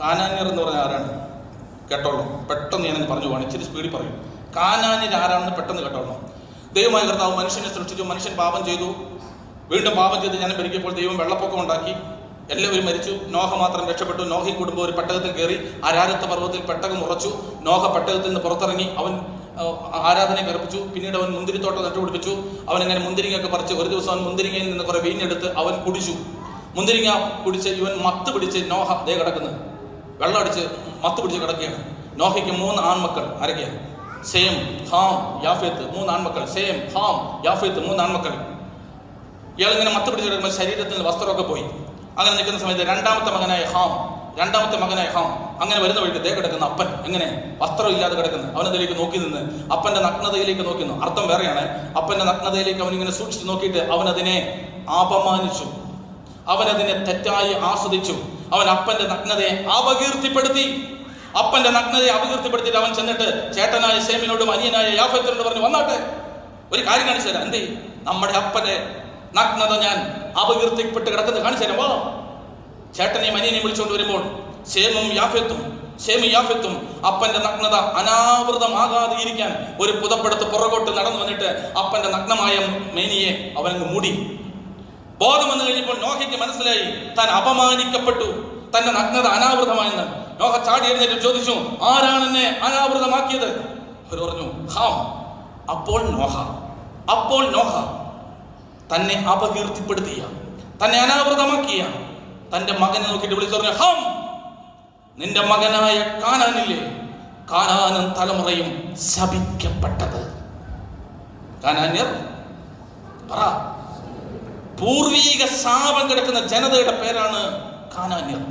കാനാന്യർ എന്ന് പറഞ്ഞ ആരാണ്? കേട്ടോളൂ. പെട്ടെന്ന് ഞാനങ്ങ് പറഞ്ഞു പോകണം ഇച്ചിരി സ്പീഡിൽ പറയും. കാനാന്യർ ആരാണെന്ന് പെട്ടെന്ന് കേട്ടോളണം ദൈവമായ കർത്താവ് മനുഷ്യനെ സൃഷ്ടിച്ചു. മനുഷ്യൻ പാപം ചെയ്തു. വീണ്ടും പാപം ചെയ്ത് ഞാൻ ഭരിക്കപ്പോൾ ദൈവം വെള്ളപ്പൊക്കം ഉണ്ടാക്കി. എല്ലാവരും മരിച്ചു. നോഹ മാത്രം രക്ഷപ്പെട്ടു. നോഹി കുടുംബം ഒരു പെട്ടകത്തിൽ കയറി ആരാധത്ത പർവതത്തിൽ പെട്ടകം ഉറച്ചു. നോഹ പെട്ടകത്തിൽ നിന്ന് പുറത്തിറങ്ങി അവൻ ആരാധനയെ ആരാധന കർപ്പിച്ചു. പിന്നീട് അവൻ മുന്തിരിത്തോട്ടം നട്ടുപിടിപ്പിച്ചു. അവൻ അങ്ങനെ മുന്തിരിങ്ങയൊക്കെ പറിച്ച് ഒരു ദിവസം അവൻ മുന്തിരിങ്ങയിൽ നിന്ന് കുറെ വീഞ്ഞെടുത്ത് അവൻ കുടിച്ചു. മുന്തിരിങ്ങ കുടിച്ച് ഇവൻ മത്ത് പിടിച്ച് നോഹ ദേ കിടക്കുന്നു. വെള്ളം അടിച്ച് മത്ത് പിടിച്ച് കിടക്കുകയാണ്. നോഹയ്ക്ക് മൂന്ന് ആൺമക്കൾ ആരൊക്കെയാണ് സെയിം ഹാം യാഫേത്ത് മൂന്ന് ആൺമക്കൾ. സെയിം ഹാം യാഫേത്ത് മൂന്ന് ആൺമക്കൾ. ഇയാൾ ഇങ്ങനെ മത്ത് പിടിച്ച് കിടക്കുമ്പോൾ ശരീരത്തിൽ വസ്ത്രമൊക്കെ പോയി. അങ്ങനെ നിൽക്കുന്ന സമയത്ത് രണ്ടാമത്തെ മകനായ ഹാം രണ്ടാമത്തെ മകനായ ഹാം അങ്ങനെ വരുന്ന വഴിക്ക് ദേ കിടക്കുന്ന അപ്പൻ. എങ്ങനെ? വസ്ത്രം ഇല്ലാതെ കിടക്കുന്നു. അവനതിലേക്ക് നോക്കി നിന്ന്? അപ്പന്റെ നഗ്നതയിലേക്ക് നോക്കുന്നു. അർത്ഥം വേറെയാണ്. അപ്പന്റെ നഗ്നതയിലേക്ക് അവൻ ഇങ്ങനെ സൂക്ഷിച്ച് നോക്കിയിട്ട് അവൻ അതിനെ അപമാനിച്ചു. അവൻ അതിനെ തെറ്റായി ആസ്വദിച്ചു. അവൻ അപ്പന്റെ നഗ്നതയെ അപകീർത്തിപ്പെടുത്തി. അപ്പന്റെ നഗ്നതയെ അപകീർത്തിപ്പെടുത്തിയിട്ട് അവൻ ചെന്നിട്ട് ചേട്ടനായ സേമിനോടും അനിയനായ യാഫത്തിനോട് പറഞ്ഞു വന്നാട്ടെ ഒരു കാര്യം കാണിച്ചു തരാം. എന്തേ നമ്മുടെ അപ്പന്റെ നഗ്നത ഞാൻ അപകീർത്തിപ്പെട്ട് കിടക്കുന്നത് കാണിച്ചു തരാം. വാ. ചേട്ടനെയും അനിയനെയും വിളിച്ചുകൊണ്ട് വരുമ്പോൾ സേമും യാഫത്തും സേമും യാഫത്തും അപ്പന്റെ നഗ്നത അനാവൃതമാകാതെ ഇരിക്കാൻ ഒരു പുതപ്പെടുത്ത് പുറകോട്ട് നടന്നു വന്നിട്ട് അപ്പന്റെ നഗ്നമായ മേനിയെ അവനങ്ങ് മൂടി. ബോധം വന്നു കഴിഞ്ഞപ്പോൾ നോഹയ്ക്ക് മനസ്സിലായി. താൻ അപമാനിക്കപ്പെട്ടു. തന്റെ നഗ്നത അനാവൃതമായെന്ന്. നോഹ ചാടി എഴുന്നേറ്റ് ചോദിച്ചു ആരാണ് എന്നെ അനാവൃതമാക്കിയത്? അവർ പറഞ്ഞു അപ്പോൾ നോഹ. അപ്പോൾ നോഹ. തന്നെ അപകീർത്തിപ്പെടുത്തിയ തന്നെ അനാവൃതമാക്കിയ. തന്റെ മകനെ നോക്കിയിട്ട് വിളിച്ചു പറഞ്ഞു ഹം നിന്റെ മകനായ കാനാനില്ലേ കാനാനും തലമുറയും ശപിക്കപ്പെട്ടത്. കാനാന്യർ പറ. പൂർവീക ശാപം കിടക്കുന്ന ജനതയുടെ പേരാണ് കാനാന്യർ.